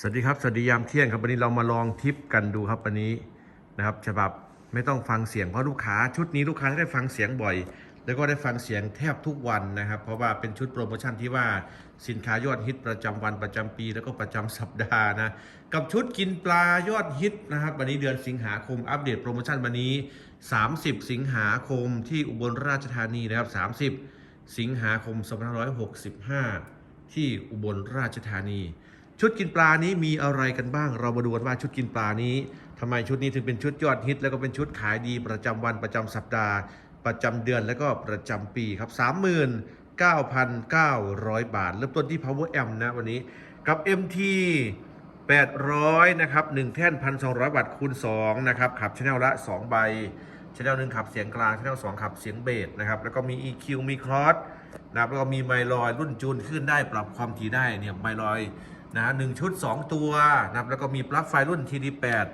สวัสดีครับ สวัสดียามเที่ยงครับวันนี้เรามาลองทิปกันดูครับวันนี้นะครับฉบับไม่ต้องฟังเสียงเพราะลูกค้าชุดนี้ลูกค้าได้ฟังเสียงบ่อย แล้วก็ได้ฟังเสียงแทบทุกวันนะครับ เพราะว่าเป็นชุดโปรโมชั่นที่ว่าสินค้ายอดฮิตประจำวันประจำปี แล้วก็ประจำสัปดาห์นะกับชุดกินปลายอดฮิตนะครับ วันนี้เดือนสิงหาคมอัปเดตโปรโมชั่นวันนี้ 30 สิงหาคมที่อุบลราชธานีนะครับ 30 สิงหาคม2565 ที่อุบลราชธานี ชุดกินปลานี้มีอะไรกันบ้าง เรามาดูกันว่าชุดกินปลานี้ทำไมชุดนี้ถึงเป็นชุดยอดฮิต แล้วก็เป็นชุดขายดีประจำวันประจำสัปดาห์ ประจำเดือนแล้วก็ประจำปีครับ39,900บาท เริ่มต้นที่ Power M นะวันนี้กับ MT 800นะครับ1แท่น 1,200 บาทคูณ2นะครับขับชแนลละ 2 ใบชแนลหนึ่งขับเสียงกลางชแนล2ขับเสียงเบสนะครับแล้วก็มี EQ มีครอสนะครับแล้วก็มีไมลอยรุ่นจูนขึ้นได้ปรับความถี่ได้เนี่ยไมลอย นะฮะหนึ่งชุด 2 ตัวนะครับแล้วก็มีปลั๊กไฟรุ่น TD8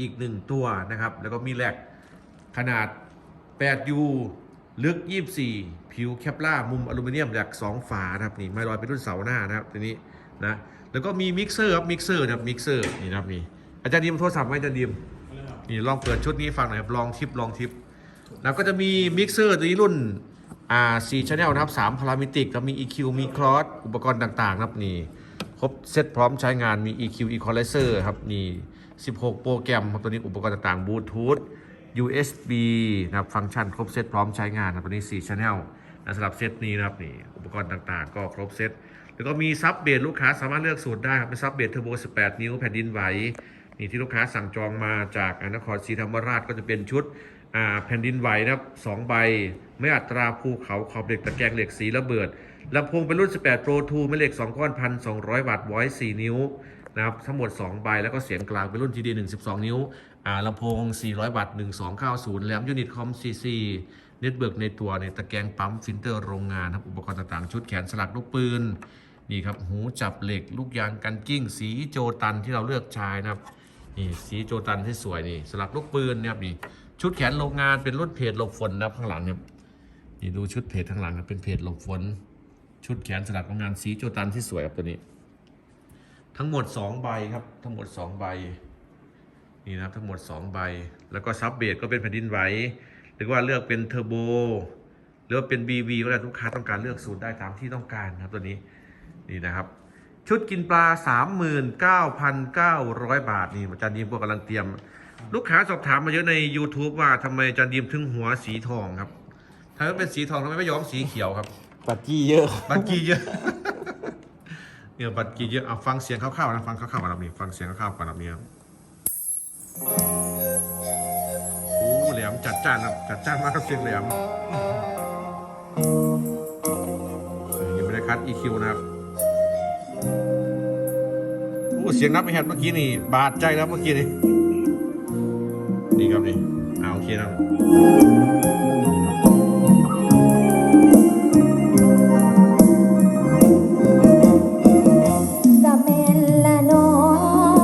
อีก 1 ตัวนะครับ แล้วก็มีแหลกขนาด 8U ลึก 24 ผิวแคปล่ามุมอลูมิเนียมแหลก2 ฝานะครับนี่ไมลอยเป็นรุ่นเสาหน้านะครับตัวนี้นะแล้วก็มีมิกเซอร์ครับมิกเซอร์นะครับมิกเซอร์นี่นะครับนี่อาจารย์ดิมโทรศัพท์ไหมอาจารย์ดิมนี่ลองเปิดชุดนี้ฟังหน่อยครับลองทิปลองทิปแล้วก็จะมีมิกเซอร์ตัวนี้รุ่นอ่าสี่ชแนลนะครับสามพารามิติกแล้วมี EQ มีคลอสอุปกรณ์ต่างๆนะครับนี่ ครบเซตพร้อมใช้งานมี EQ Equalizer ครับนี่16 โปรแกรมครับตัวนี้อุปกรณ์ต่างๆบลูทูธ USB นะครับฟังก์ชันครบเซตพร้อมใช้งานนะตัวนี้ 4 Channel นะสำหรับเซตนี้นะครับนี่อุปกรณ์ต่างๆ ก็ครบเซตแล้วก็มีซับเบสลูกค้าสามารถเลือกสูตรได้ครับเป็นซับเบสเทอร์โบ 18 นิ้วแผ่นดินไหว นี่ที่ลูกค้าสั่งจองมาจากนครศรีธรรมราชก็จะเป็นชุดแผ่นดินไหวนะครับสองใบ ไม่อัตราภูเขาขอบเหล็กตะแกรงเหล็กสีระเบิดลำโพงเป็นรุ่น 18 Pro 2ไม่เหล็ก 2 ก้อนพัน200 วัตต์ไว้4นิ้วนะครับทั้งหมด 2 ใบ แล้วก็เสียงกลางเป็นรุ่น TD 1 12 นิ้วอ่าลำโพง 400 วัตต์ 1290 แหลมยูนิตคอม CC เน็ตเบิร์กในตัวในตะแกรงปั๊มฟิลเตอร์โรงงานครับอุปกรณ์ต่างๆ ชุดแขนสลักลูกปืนนี่ครับหูจับเหล็ก ลูกยางกันกิ้ง สีโจตันที่เราเลือกใช้นะครับ นี่สีโจตันที่สวยนี่สลักลูกปืนเนี่ยครับนี่ชุดแขนโรงงานเป็นรุ่นเพจหลบฝนนะครับข้างหลังเนี่ยนี่ดูชุดเพจข้างหลังครับเป็นเพจหลบฝน ชุดแขนสลักโรงงานสีโจตันที่สวยครับตัวนี้ ทั้งหมด 2 ใบครับ ทั้งหมด 2 ใบนี่นะครับทั้งหมด 2 ใบ แล้วก็ซับเบสก็เป็นแผ่นดินไหวหรือว่าเลือกเป็นเทอร์โบหรือว่าเป็น BV ก็ได้ลูกค้าต้องการเลือกสูตรได้ตามที่ต้องการนะครับตัวนี้นี่นะครับ ชุดกินปลา 39,900 บาท นี่อาจารย์ดีมก็กำลังเตรียม ลูกค้าสอบถามมาเยอะใน YouTube ว่าทำไมอาจารย์ดีมถึงหัวสีทองครับ ถ้าเป็นสีทองทำไมไม่ย้อมสีเขียวครับ ปัดกี้เยอะ บัตรกีเยอะ เนี่ยบัตรกีเยอะเอาฟังเสียงคร่าวๆนะฟังคร่าวๆก่อนนะนี่ฟังเสียงคร่าวๆก่อนนะนี่ครับโอ้แหลมจัดจ้านครับจัดจ้านมากครับเสียงแหลมเออยังไม่ได้คัด EQ นะครับโอ้เสียงนับไม่แฮดเมื่อกี้นี่ บาดใจแล้วเมื่อกี้นี่นี่ครับนี่เอาโอเคนะกะเมนละน้อ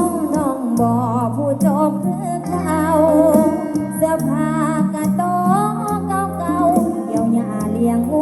งน้องบ่ผู้จบคือเขาเสื้อผ้ากะโตเก่าเก่าๆเกี่ยวหญ้าเลี้ยงงั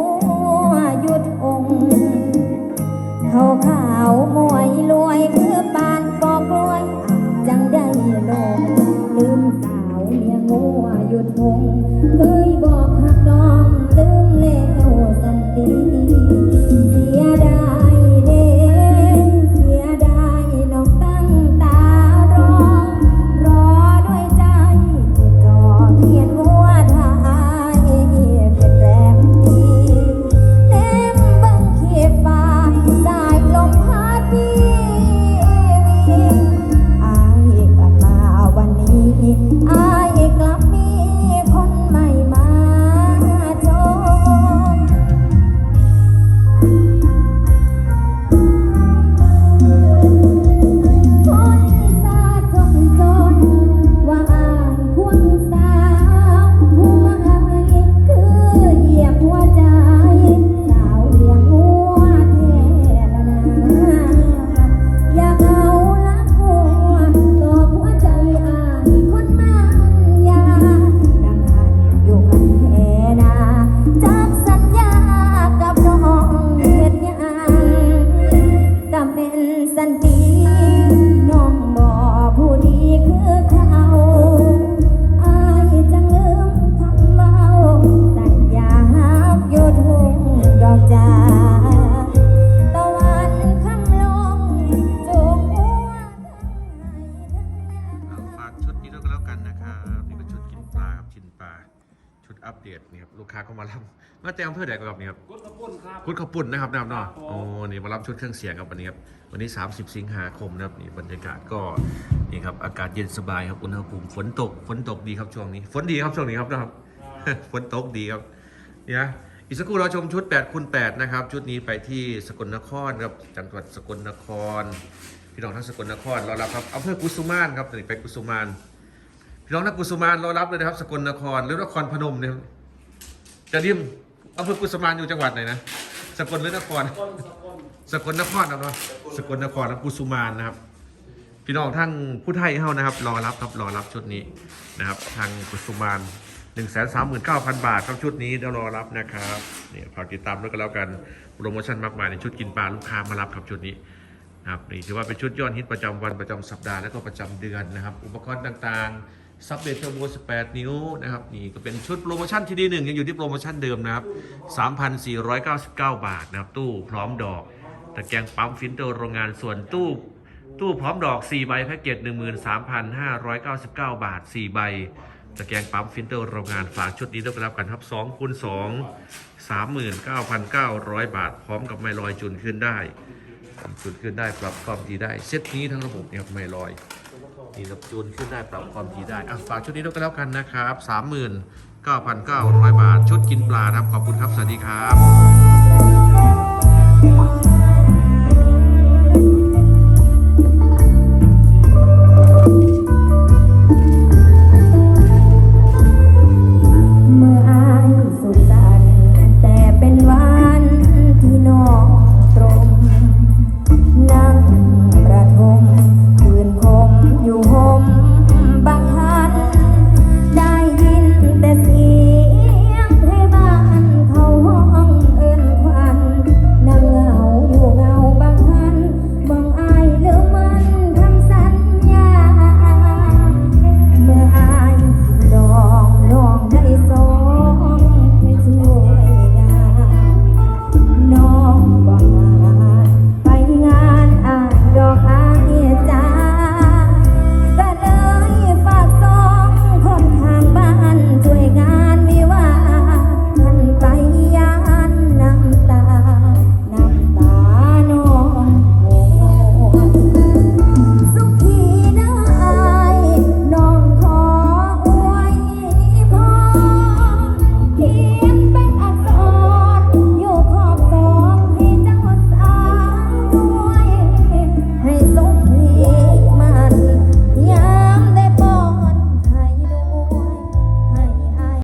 มารับมาแต่อำเภอใดกันครับนี่ครับกุดกระปุ่นครับคุณขอบปุ่นนะครับนะครับเนาะครับผมโอ้นี่มารับชุดเครื่องเสียงครับวันนี้ครับวันนี้ 30 สิงหาคมนะครับนี่บรรยากาศก็นี่ครับอากาศเย็นสบายครับอุณหภูมิฝนตกฝนตกดีครับช่วงนี้ฝนดีครับช่วงนี้ครับนะครับฝนตกดีครับนี่นะอีกสักครู่เราชมชุด8คูณ8นะครับชุดนี้ไปที่สกลนครครับจังหวัดสกลนคร พี่น้องทั้งสกลนครรอรับครับอำเภอกุสุมานครับตอนนี้ไปกุสุมานพี่น้องนักกุสุมานรอรับเลยนะครับ สกลนครหรือนครพนมเนี่ย จะดิมอำเภอกุสุมานอยู่จังหวัดไหนนะสกลหรือนคร สกลนครนะครับสกลนครและกุสุมานนะครับ พี่น้องทั้งผู้ไทยเฮานะครับ รอรับครับรอรับชุดนี้นะครับ ทางกุสุมาน1 3 9 0 0 0 บาทครับชุดนี้เดี๋ยวรอรับนะครับเนี่ยฝากติดตามด้วยกันแล้วกันโปรโมชั่นมากมายในชุดกินปลาลูกค้ามารับครับชุดนี้นะครับนี่ถือว่าเป็นชุดยอดฮิตประจำวันประจำสัปดาห์และก็ประจำเดือนนะครับ อุปกรณ์ต่างๆ ซับเบเทอร์โบ18 นิ้วนะครับนี่ก็เป็นชุดโปรโมชั่นที่ดีหนึ่งยังอยู่ที่โปรโมชั่นเดิมนะครับ 3,499 บาทนะครับ ตู้พร้อมดอกตะแกรงปั๊มฟิลเตอร์โรงงานส่วนตู้ ตู้พร้อมดอก 4 ใบแพ็กเกจ 13,599 บาท 4 ใบตะแกรงปั๊มฟิลเตอร์โรงงานฝากชุดนี้ด้วยกันแล้วกันครับ2คูณ2 39,900 บาท พร้อมกับไมลอยจุนขึ้นได้จุนขึ้นได้ปรับความถี่ได้เซตนี้ทั้งระบบเนี่ยไมลอย นี่นับจูนขึ้นได้ปรับความถี่ได้อะฝากชุดนี้ด้วยก็แล้วกันนะครับ 39,900 บาท ชุดกินปลาครับ ขอบคุณครับ สวัสดีครับ